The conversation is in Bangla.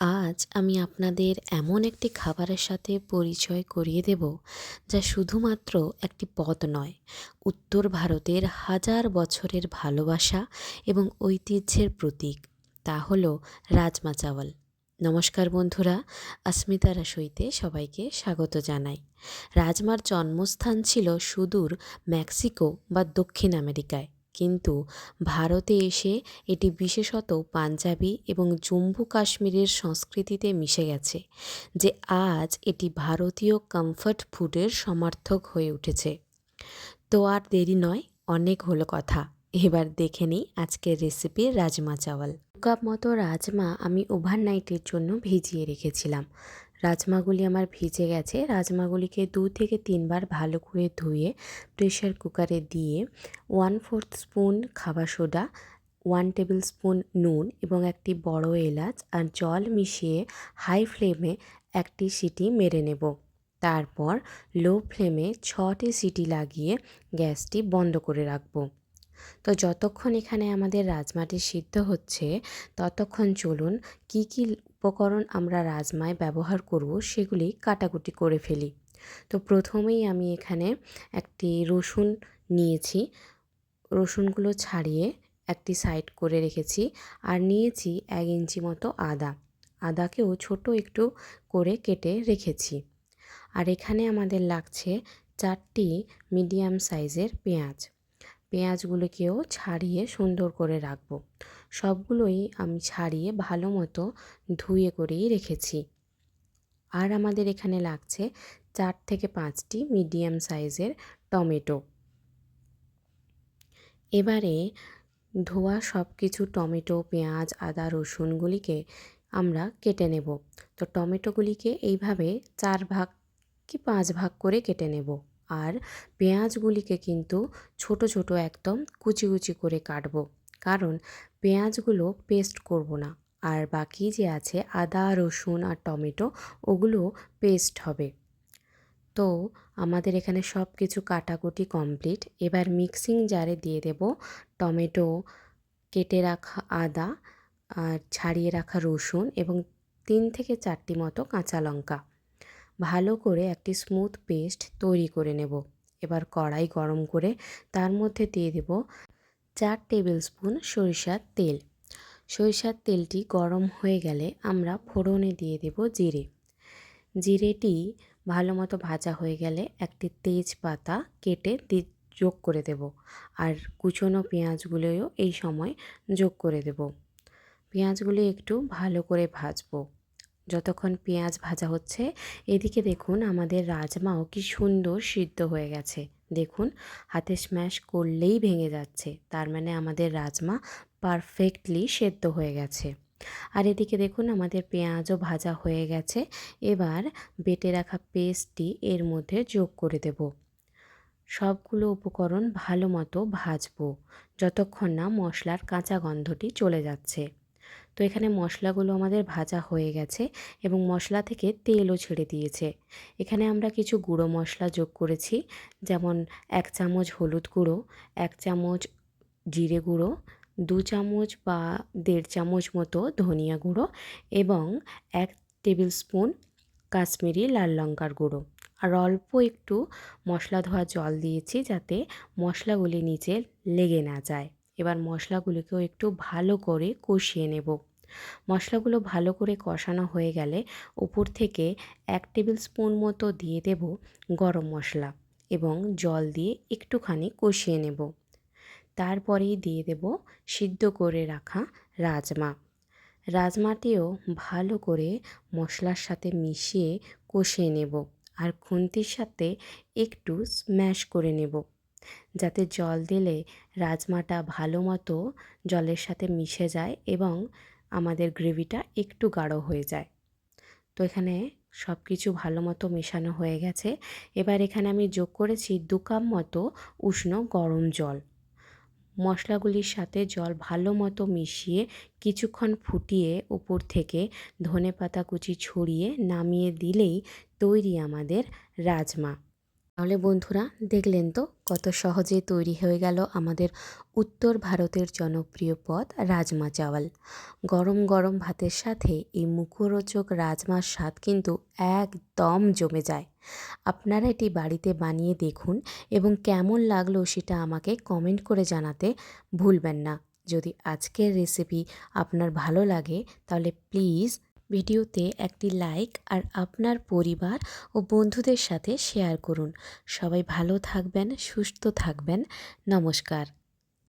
আজ আমি আপনাদের এমন একটি খাবারের সাথে পরিচয় করিয়ে দেব যা শুধুমাত্র একটি পদ নয়, উত্তর ভারতের হাজার বছরের ভালোবাসা এবং ঐতিহ্যের প্রতীক। তা হল রাজমা চাওয়াল। নমস্কার বন্ধুরা অস্মিতা রাসইতে সবাইকে স্বাগত জানাই। রাজমার জন্মস্থান ছিল সুদূর মেক্সিকো বা দক্ষিণ আমেরিকায়। কিন্তু ভারতে এসে এটি বিশেষত পাঞ্জাবি এবং জম্মু কাশ্মীরের সংস্কৃতিতে মিশে গেছে, যে আজ এটি ভারতীয় কমফর্ট ফুডের সমার্থক হয়ে উঠেছে। তো আর দেরি নয়, অনেক হলো কথা। এবার দেখে নিই আজকের রেসিপি রাজমা চাওয়াল। কাপ মতো রাজমা আমি ওভারনাইটের জন্য ভিজিয়ে রেখেছিলাম। রাজমাগুলি আমার ভিজে গেছে। রাজমাগুলিকে দু থেকে তিনবার ভালো করে ধুয়ে প্রেশার কুকারে দিয়ে ওয়ান ফোর্থ স্পুন খাবার সোডা, ওয়ান টেবিল স্পুন নুন এবং একটি বড় এলাচ আর জল মিশিয়ে হাই ফ্লেমে একটি সিটি মেরে নেব। তারপর লো ফ্লেমে ছটি সিটি লাগিয়ে গ্যাসটি বন্ধ করে রাখব। তো যতক্ষণ এখানে আমাদের রাজমাটি সিদ্ধ হচ্ছে, ততক্ষণ চলুন কি কি উপকরণ আমরা রাজমায় ব্যবহার করব সেগুলি কাটাকুটি করে ফেলি। তো প্রথমেই আমি এখানে একটি রসুন নিয়েছি। রসুনগুলো ছাড়িয়ে একটি সাইড করে রেখেছি আর নিয়েছি এক ইঞ্চি মতো আদা। আদাকেও ছোট একটু করে কেটে রেখেছি। আর এখানে আমাদের লাগছে চারটি মিডিয়াম সাইজের পেঁয়াজ। পেঁয়াজগুলোকেও ছাড়িয়ে সুন্দর করে রাখব। সবগুলোই আমি ছাড়িয়ে ভালো মতো ধুয়ে করেই রেখেছি। আর আমাদের এখানে লাগছে চার থেকে পাঁচটি মিডিয়াম সাইজের টমেটো। এবারে ধোয়া সব কিছু টমেটো, পেঁয়াজ, আদা, রসুনগুলিকে আমরা কেটে নেব। তো টমেটোগুলিকে এইভাবে চার ভাগ কি পাঁচ ভাগ করে কেটে নেব। আর পেঁয়াজগুলিকে কিন্তু ছোট ছোট একদম কুচি কুচি করে কাটবো। কারণ পেঁয়াজগুলো পেস্ট করব না। আর বাকি যে আছে আদা, রসুন আর টমেটো, ওগুলো পেস্ট হবে। তো আমাদের এখানে সব কিছু কাটাকুটি কমপ্লিট। এবার মিক্সিং জারে দিয়ে দেব টমেটো, কেটে রাখা আদা আর ছাড়িয়ে রাখা রসুন এবং তিন থেকে চারটি মতো কাঁচা লঙ্কা। ভালো করে একটি স্মুথ পেস্ট তৈরি করে নেব। এবার কড়াই গরম করে তার মধ্যে দিয়ে দেব চার টেবিল স্পুন সরিষার তেল। সরিষার তেলটি গরম হয়ে গেলে আমরা ফোড়নে দিয়ে দেব জিরে। জিরেটি ভালো মতো ভাজা হয়ে গেলে একটি তেজপাতা কেটে দি যোগ করে দেব। আর কুচনো পেঁয়াজগুলোও এই সময় যোগ করে দেব। পেঁয়াজগুলি একটু ভালো করে ভাজবো। যতক্ষণ পেঁয়াজ ভাজা হচ্ছে, এদিকে দেখুন আমাদের রাজমাও কি সুন্দর সিদ্ধ হয়ে গেছে। দেখুন, হাতে স্ম্যাশ করলেই ভেঙে যাচ্ছে। তার মানে আমাদের রাজমা পারফেক্টলি সেদ্ধ হয়ে গেছে। আর এদিকে দেখুন আমাদের পেঁয়াজও ভাজা হয়ে গেছে। এবার বেটে রাখা পেস্টটি এর মধ্যে যোগ করে দেব। সবগুলো উপকরণ ভালো মতো ভাজবো, যতক্ষণ না মশলার কাঁচা গন্ধটি চলে যাচ্ছে। তো এখানে মশলাগুলো আমাদের ভাজা হয়ে গেছে এবং মশলা থেকে তেলও ছেড়ে দিয়েছে। এখানে আমরা কিছু গুঁড়ো মশলা যোগ করেছি, যেমন এক চামচ হলুদ গুঁড়ো, এক চামচ জিরে গুঁড়ো, দু চামচ বা দেড় চামচ মতো ধনিয়া গুঁড়ো এবং এক টেবিল স্পুন কাশ্মীরি লাল লঙ্কার গুঁড়ো। আর অল্প একটু মশলা ধোয়া জল দিয়েছি যাতে মশলাগুলি নিচে লেগে না যায়। এবার মশলাগুলোকেও একটু ভালো করে কষিয়ে নেব। মশলাগুলো ভালো করে কষানো হয়ে গেলে উপর থেকে এক টেবিল স্পুন মতো দিয়ে দেব গরম মশলা এবং জল দিয়ে একটুখানি কষিয়ে নেব। তারপরেই দিয়ে দেব সিদ্ধ করে রাখা রাজমা। রাজমাটিও ভালো করে মশলার সাথে মিশিয়ে কষিয়ে নেব আর খুন্তির সাথে একটু স্ম্যাশ করে নেব। যাতে জল দিলে রাজমাটা ভালো মতো জলের সাথে মিশে যায় এবং আমাদের গ্রেভিটা একটু গাঢ় হয়ে যায়। তো এখানে সব কিছু ভালো মতো মেশানো হয়ে গেছে। এবার এখানে আমি যোগ করেছি দু কাপ মতো উষ্ণ গরম জল। মশলাগুলির সাথে জল ভালো মতো মিশিয়ে কিছুক্ষণ ফুটিয়ে উপর থেকে ধনে পাতা কুচি ছড়িয়ে নামিয়ে দিলেই তৈরি আমাদের রাজমা। তাহলে বন্ধুরা, দেখলেন তো কত সহজে তৈরি হয়ে গেল আমাদের উত্তর ভারতের জনপ্রিয় পদ রাজমা চাওয়াল। গরম গরম ভাতের সাথে এই মুখরোচক রাজমার স্বাদ কিন্তু একদম জমে যায়। আপনারা এটি বাড়িতে বানিয়ে দেখুন এবং কেমন লাগল সেটা আমাকে কমেন্ট করে জানাতে ভুলবেন না। যদি আজকের রেসিপি আপনার ভালো লাগে, তাহলে প্লিজ ভিডিওতে একটি লাইক আর আপনার পরিবার ও বন্ধুদের সাথে শেয়ার করুন। সবাই ভালো থাকবেন, সুস্থ থাকবেন। নমস্কার।